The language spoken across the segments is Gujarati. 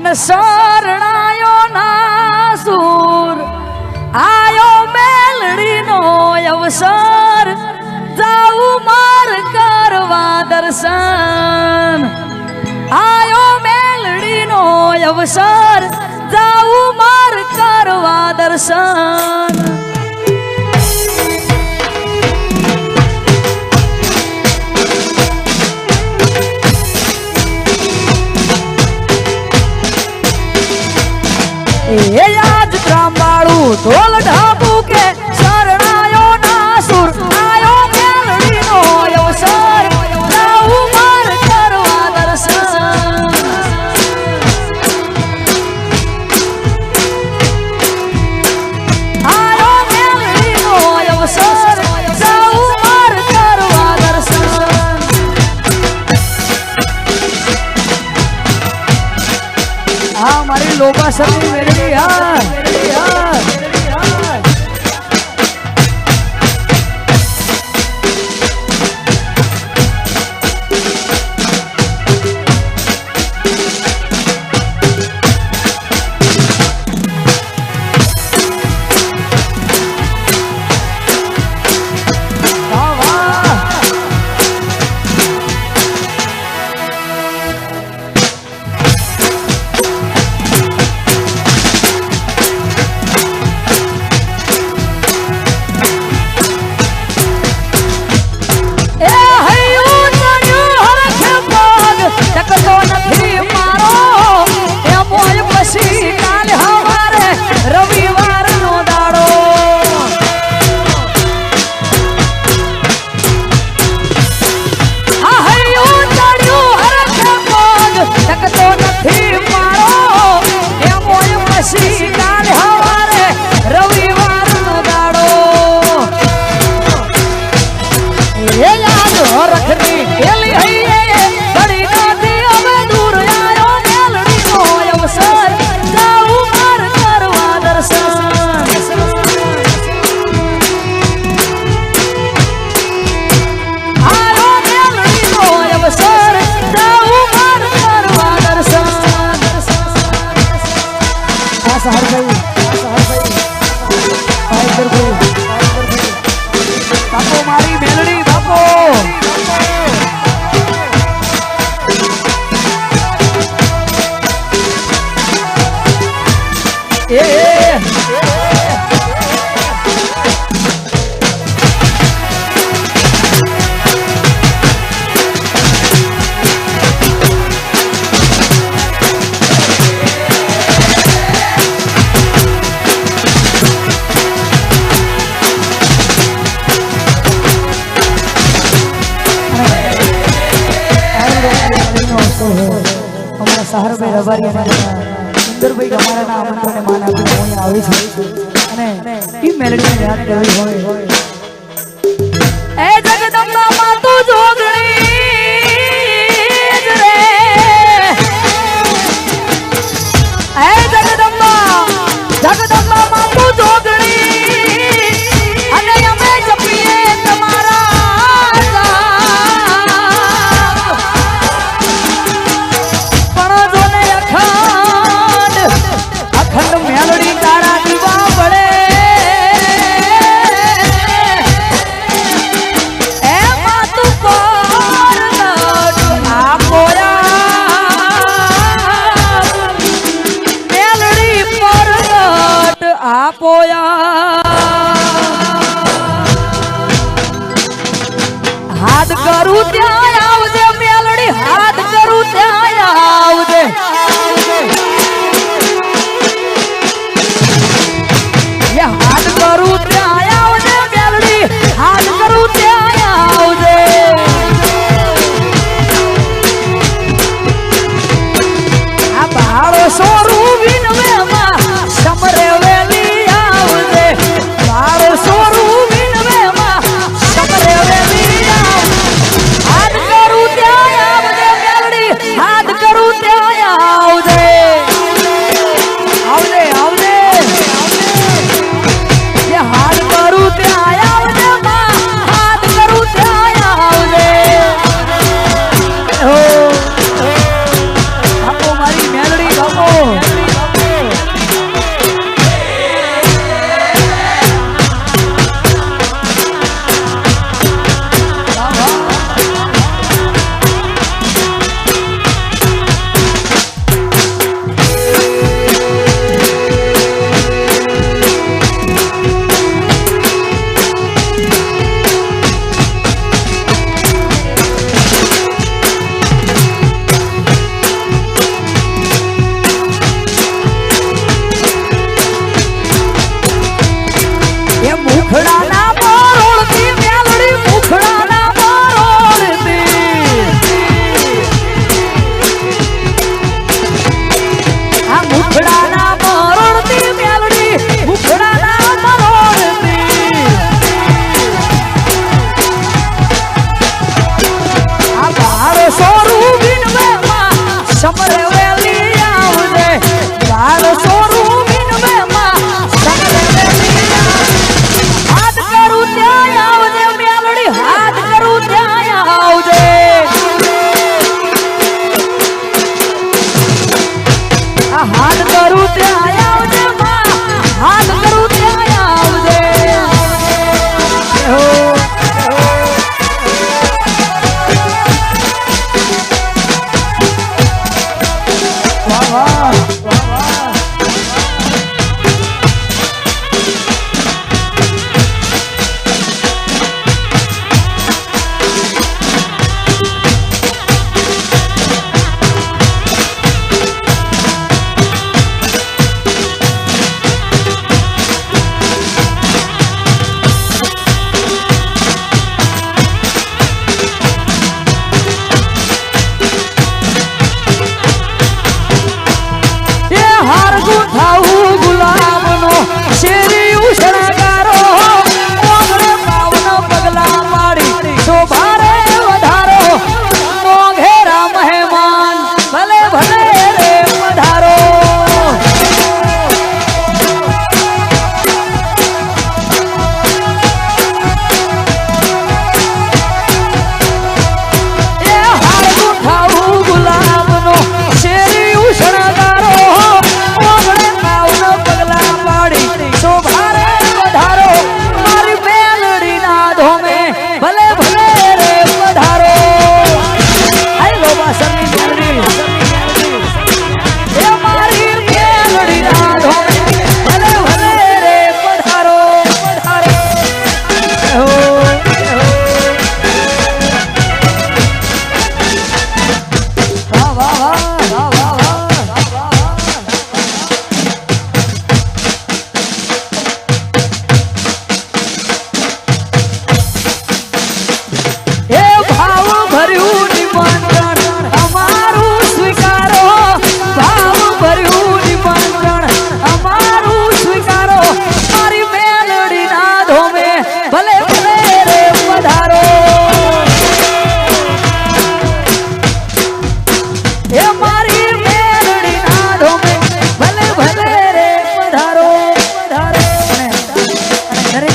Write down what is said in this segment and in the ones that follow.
અને શરણાયો ના સૂર. આયો મેલડીનો અવસર. જાઉં માર કરવા દર્શન. આયો મેલડીનો અવસર. જાઉં માર કરવા દર્શન. એ આજ ત્રાંબાળું ઢોલ ઢાપ અમારી સુંદરભાઈ અમારા ના માન આપી અહીંયા આવી છું. અને એ મેલેડીને યાદ કરવી હોય народ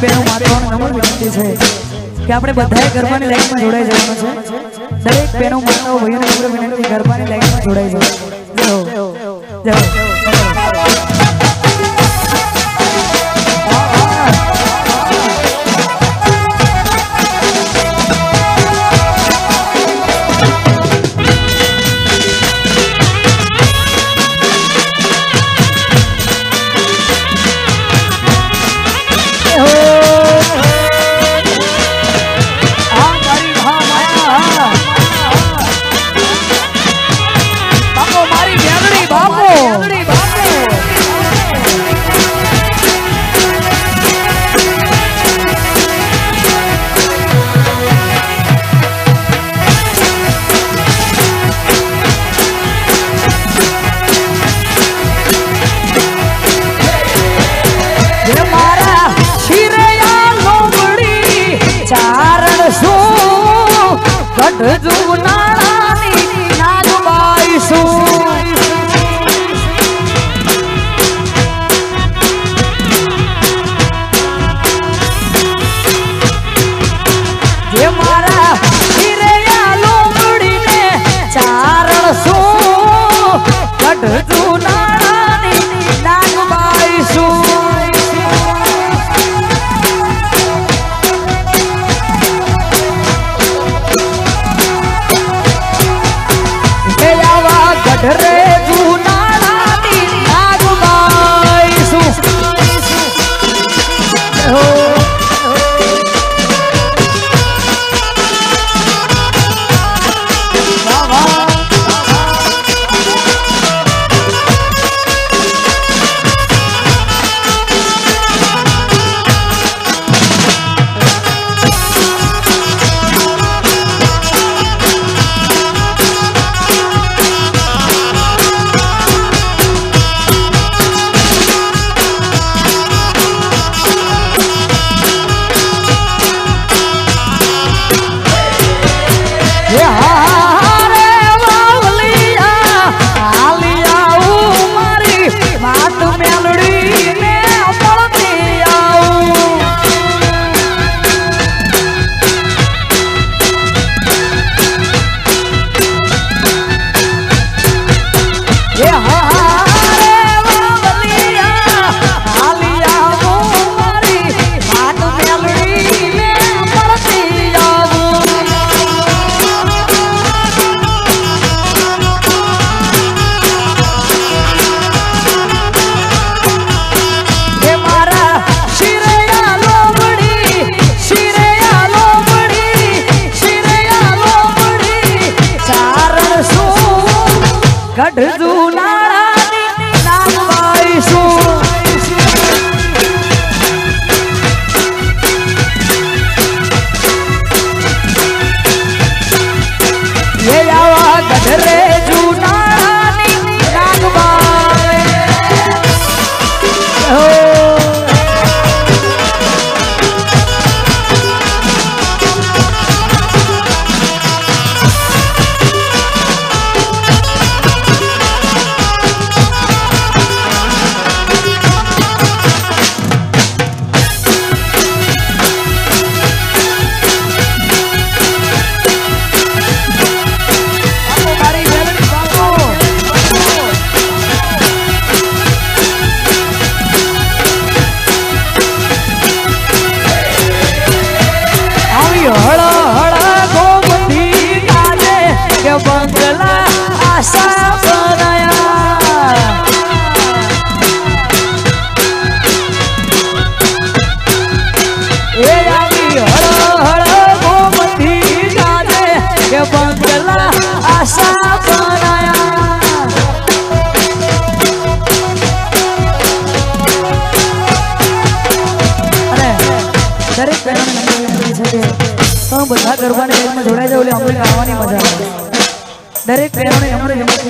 બહેનો મારી નમ્ર વિનંતી છે કે આપણે બધાએ ગરબાની લાઈનમાં જોડાઈ જવાનું છે. દરેક બહેનો માતાઓ વિનંતી, ગરબાની લાઈનમાં જોડાઈ જવું. જય ઢ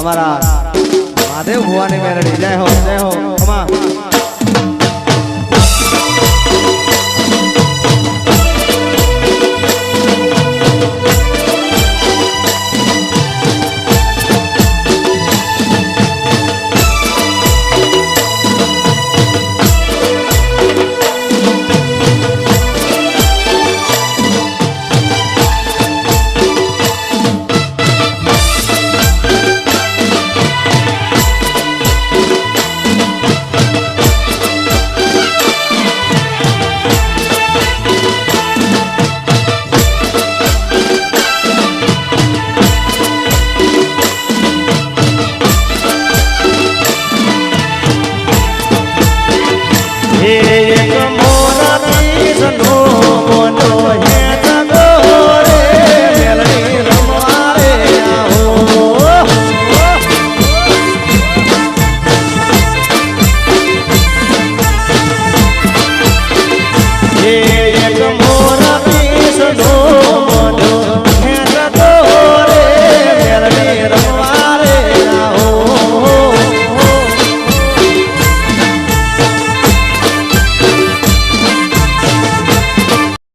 અમારા મહાદેવ ભુવાની મેરડી. જય હો જય હો ખમા